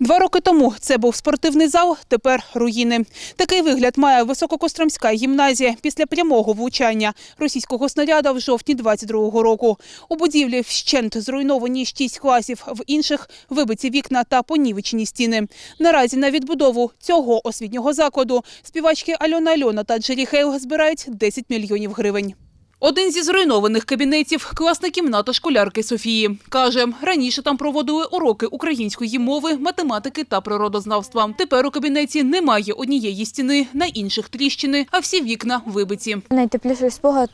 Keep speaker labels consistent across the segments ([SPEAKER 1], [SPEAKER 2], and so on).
[SPEAKER 1] Два роки тому це був спортивний зал, тепер руїни. Такий вигляд має Висококостромська гімназія після прямого влучання російського снаряда в жовтні 22-го року. У будівлі вщент зруйновані шість класів, в інших вибиті вікна та понівечені стіни. Наразі на відбудову цього освітнього закладу співачки Альона Альона та Джері Хейл збирають 10 мільйонів гривень. Один зі зруйнованих кабінетів – класна кімната школярки Софії. Каже, раніше там проводили уроки української мови, математики та природознавства. Тепер у кабінеті немає однієї стіни, на інших тріщини, а всі вікна вибиті.
[SPEAKER 2] Найтепліший спогад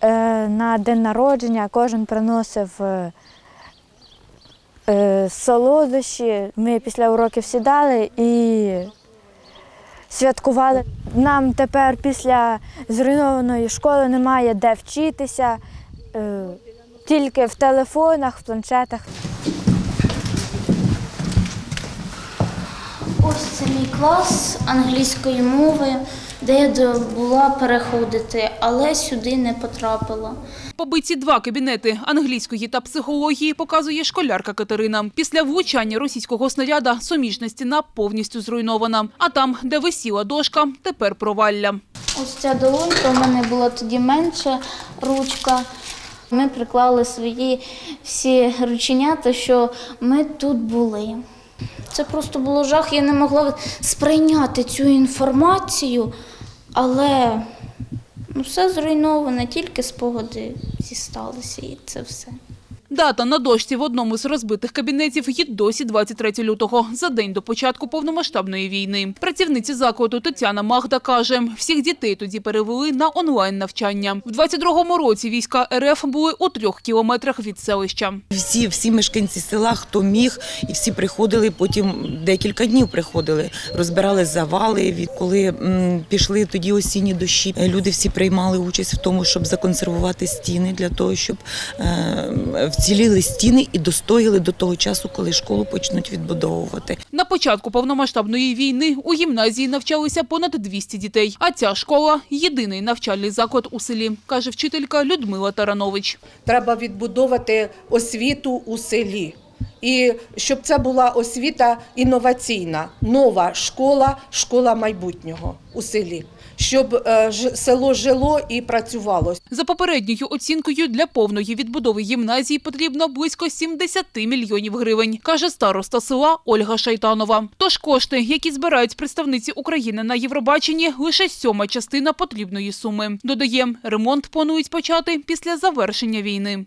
[SPEAKER 2] е, на день народження кожен приносив е, е, солодощі. Ми після уроків сідали і святкували. Нам тепер після зруйнованої школи немає де вчитися, е, тільки в телефонах, в планшетах.
[SPEAKER 3] Ось це мій клас англійської мови, де я була переходити, але сюди не потрапила.
[SPEAKER 1] Побиті два кабінети англійської та психології показує школярка Катерина. Після влучання російського снаряда суміжна стіна повністю зруйнована. А там, де висіла дошка, тепер провалля.
[SPEAKER 3] Ось ця долонька, у мене була тоді менша ручка. Ми приклали свої всі рученята, що ми тут були. Це просто було жах. Я не могла сприйняти цю інформацію, але ну, все зруйноване, тільки спогади зісталися і це все.
[SPEAKER 1] Дата на дошці в одному з розбитих кабінетів є досі 23 лютого, за день до початку повномасштабної війни. Працівниця закладу Тетяна Магда каже, всіх дітей тоді перевели на онлайн-навчання. В 22-му році війська РФ були у трьох кілометрах від селища.
[SPEAKER 4] Всі, всі мешканці села, хто міг, і всі приходили. Потім декілька днів приходили, розбирали завали. Від коли пішли тоді осінні дощі, люди всі приймали участь в тому, щоб законсервувати стіни для того, щоб е, вціліли стіни і достояли до того часу, коли школу почнуть відбудовувати.
[SPEAKER 1] На початку повномасштабної війни у гімназії навчалися понад 200 дітей. А ця школа – єдиний навчальний заклад у селі, каже вчителька Людмила Таранович.
[SPEAKER 5] треба відбудовувати освіту у селі. І щоб це була освіта інноваційна, нова школа, школа майбутнього у селі, щоб е, село жило і працювало.
[SPEAKER 1] За попередньою оцінкою для повної відбудови гімназії потрібно близько 70 мільйонів гривень, каже староста села Ольга Шайтанова. Тож кошти, які збирають представниці України на Євробаченні, лише сьома частина потрібної суми. Додає, ремонт планують почати після завершення війни.